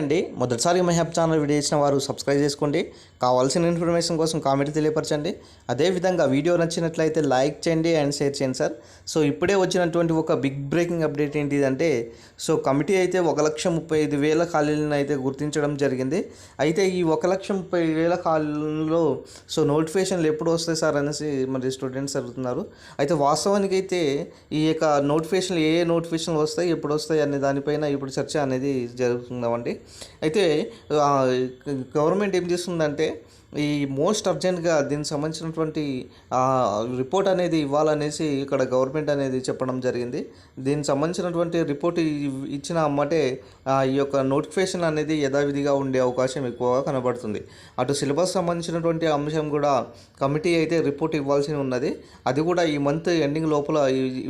అండి మొదటిసారి my హ్యాప్ channel video ఇచ్చిన వారు సబ్స్క్రైబ్ చేసుకోండి. కావాల్సిన ఇన్ఫర్మేషన్ కోసం కామెంట్ తెలియపరచండి. అదేవిధంగా వీడియో నచ్చినట్లయితే లైక్ చేయండి అండ్ షేర్ చేయండి సార్. సో ఇప్పుడే వచ్చినటువంటి ఒక బిగ్ బ్రేకింగ్ అప్డేట్ ఏంటిదంటే సో కమిటీ అయితే ఒక లక్ష ముప్పై ఐదు వేల ఖాళీలను అయితే గుర్తించడం జరిగింది. అయితే ఈ ఒక లక్ష ముప్పై ఐదు వేల ఖాళీలలో సో నోటిఫికేషన్లు ఎప్పుడు వస్తాయి సార్ అనేసి మరి స్టూడెంట్స్ అడుగుతున్నారు. అయితే వాస్తవానికి అయితే ఈ యొక్క నోటిఫికేషన్లు ఏ ఏ నోటిఫికేషన్లు వస్తాయి ఎప్పుడు వస్తాయి అనే దానిపైన ఇప్పుడు చర్చ అనేది జరుగుతుందామండి అయితే గవర్నమెంట్ ఏం చేస్తుందంటే ఈ మోస్ట్ అర్జెంట్గా దీనికి సంబంధించినటువంటి రిపోర్ట్ అనేది ఇవ్వాలనేసి ఇక్కడ గవర్నమెంట్ అనేది చెప్పడం జరిగింది. దీనికి సంబంధించినటువంటి రిపోర్ట్ ఇచ్చిన అమ్మటే ఈ యొక్క నోటిఫికేషన్ అనేది యథావిధిగా ఉండే అవకాశం ఎక్కువగా కనబడుతుంది. అటు సిలబస్ సంబంధించినటువంటి అంశం కూడా కమిటీ అయితే రిపోర్ట్ ఇవ్వాల్సి ఉన్నది. అది కూడా ఈ మంత్ ఎండింగ్ లోపల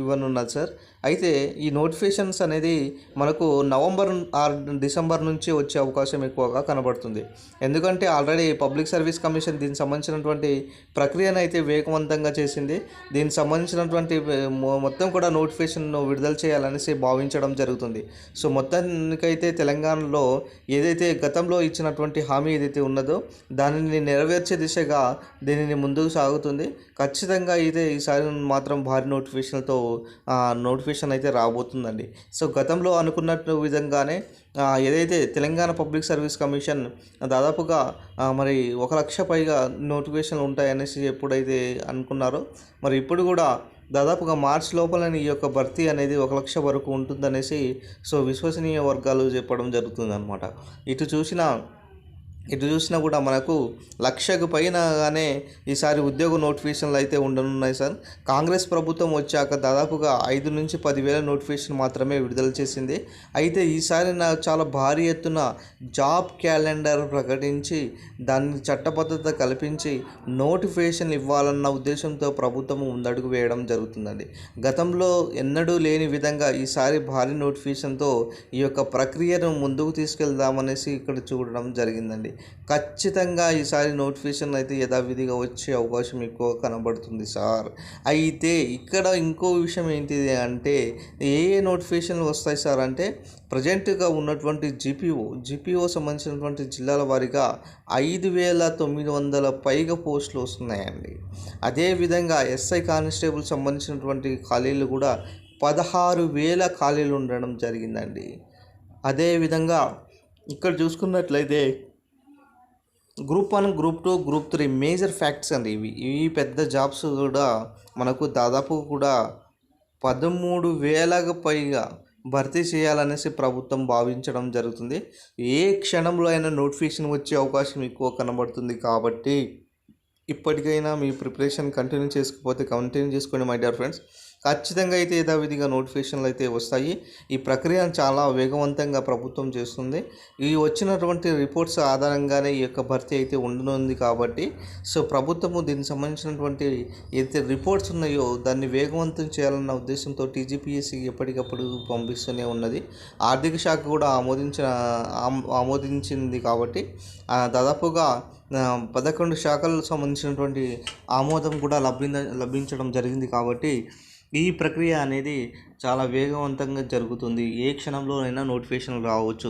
ఇవ్వనున్నది సార్. అయితే ఈ నోటిఫికేషన్స్ అనేది మనకు నవంబర్ ఆర్ డిసెంబర్ నుంచి వచ్చే అవకాశం ఎక్కువగా కనబడుతుంది. ఎందుకంటే ఆల్రెడీ పబ్లిక్ సర్వీస్ కమిషన్ దీనికి సంబంధించినటువంటి ప్రక్రియను అయితే వేగవంతంగా చేసింది. దీనికి సంబంధించినటువంటి మొత్తం కూడా నోటిఫికేషన్ను విడుదల చేయాలనేసి భావించడం జరుగుతుంది. సో మొత్తానికైతే తెలంగాణలో ఏదైతే గతంలో ఇచ్చినటువంటి హామీ ఏదైతే ఉన్నదో దానిని నెరవేర్చే దిశగా దీనిని ముందుకు సాగుతుంది. ఖచ్చితంగా అయితే ఈసారి మాత్రం భారీ నోటిఫికేషన్తో నోటిఫికేషన్ అయితే రాబోతుందండి. సో గతంలో అనుకున్నట్టు విధంగానే ఏదైతే తెలంగాణ పబ్లిక్ సర్వీస్ కమిషన్ దాదాపుగా మరి ఒక లక్ష లక్ష పైగా నోటిఫికేషన్లు ఉంటాయనేసి ఎప్పుడైతే అనుకున్నారో మరి ఇప్పుడు కూడా దాదాపుగా మార్చ్ లోపలనే ఈ యొక్క భర్తీ అనేది ఒక లక్ష వరకు ఉంటుందనేసి సో విశ్వసనీయ వర్గాలు చెప్పడం జరుగుతుంది అనమాట ఇటు చూసినా ఇటు చూసినా కూడా మనకు లక్షకు పైనగానే ఈసారి ఉద్యోగ నోటిఫికేషన్లు అయితే ఉండనున్నాయి సార్. కాంగ్రెస్ ప్రభుత్వం వచ్చాక దాదాపుగా ఐదు నుంచి పదివేల నోటిఫికేషన్ మాత్రమే విడుదల చేసింది. అయితే ఈసారి నా చాలా భారీ ఎత్తున జాబ్ క్యాలెండర్ ప్రకటించి దాన్ని చట్టబద్ధత కల్పించి నోటిఫికేషన్ ఇవ్వాలన్న ఉద్దేశంతో ప్రభుత్వం ముందడుగు వేయడం జరుగుతుందండి. గతంలో ఎన్నడూ లేని విధంగా ఈసారి భారీ నోటిఫికేషన్తో ఈ యొక్క ప్రక్రియను ముందుకు తీసుకెళ్దామనేసి ఇక్కడ చూడడం జరిగిందండి. ఖచ్చితంగా ఈసారి నోటిఫికేషన్ అయితే యథావిధిగా వచ్చే అవకాశం ఎక్కువ కనబడుతుంది సార్. అయితే ఇక్కడ ఇంకో విషయం ఏంటిది అంటే ఏ ఏ నోటిఫికేషన్లు వస్తాయి సార్? అంటే ప్రజెంట్గా ఉన్నటువంటి జిపిఓ జిపిఓ సంబంధించినటువంటి జిల్లాల వారీగా ఐదు వేల తొమ్మిది వందల పైగా పోస్టులు వస్తున్నాయండి. అదేవిధంగా ఎస్ఐ కానిస్టేబుల్ సంబంధించినటువంటి ఖాళీలు కూడా పదహారు వేల ఖాళీలు ఉండడం జరిగిందండి. అదేవిధంగా ఇక్కడ చూసుకున్నట్లయితే group one group two group three major facts అండి. ఇవి ఇవి పెద్ద జాబ్స్ కూడా మనకు దాదాపు కూడా పదమూడు వేలకు పైగా భర్తీ చేయాలనేసి ప్రభుత్వం భావించడం జరుగుతుంది. ఏ క్షణంలో అయినా నోటిఫికేషన్ వచ్చే అవకాశం ఎక్కువ కనబడుతుంది కాబట్టి ఇప్పటికైనా మీ ప్రిపరేషన్ కంటిన్యూ చేసుకుపోతే కంటిన్యూ చేసుకోండి మై డియర్ ఫ్రెండ్స్ ఖచ్చితంగా అయితే యథావిధిగా నోటిఫికేషన్లు అయితే వస్తాయి. ఈ ప్రక్రియను చాలా వేగవంతంగా ప్రభుత్వం చేస్తుంది. ఈ వచ్చినటువంటి రిపోర్ట్స్ ఆధారంగానే ఈ యొక్క భర్తీ అయితే ఉండనుంది కాబట్టి సో ప్రభుత్వము దీనికి సంబంధించినటువంటి ఏదైతే రిపోర్ట్స్ ఉన్నాయో దాన్ని వేగవంతం చేయాలన్న ఉద్దేశంతో టీజీపీఎస్సీ ఎప్పటికప్పుడు పంపిస్తూనే ఉన్నది. ఆర్థిక శాఖ కూడా ఆమోదించిన ఆమోదించింది కాబట్టి దాదాపుగా పదకొండు శాఖలకు సంబంధించినటువంటి ఆమోదం కూడా లభించ లభించడం జరిగింది కాబట్టి ఈ ప్రక్రియ అనేది చాలా వేగవంతంగా జరుగుతుంది. ఏ క్షణంలోనైనా నోటిఫికేషన్లు రావచ్చు.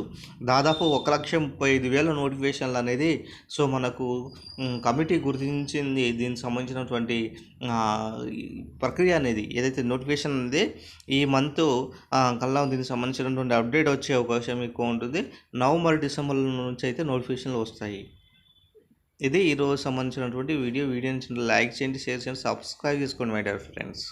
దాదాపు ఒక లక్ష ముప్పై ఐదు వేల నోటిఫికేషన్లు అనేది సో మనకు కమిటీ గుర్తించింది. దీనికి సంబంధించినటువంటి ప్రక్రియ అనేది ఏదైతే నోటిఫికేషన్ అనేది ఈ మంత్ కల్లా దీనికి సంబంధించినటువంటి అప్డేట్ వచ్చే అవకాశం ఎక్కువ ఉంటుంది. నవంబర్ డిసెంబర్ నుంచి అయితే నోటిఫికేషన్లు వస్తాయి. ఇది ఈరోజు సంబంధించినటువంటి వీడియో. వీడియోని లైక్ చేయండి షేర్ చేయండి సబ్స్క్రైబ్ చేసుకోండి మై డియర్ ఫ్రెండ్స్.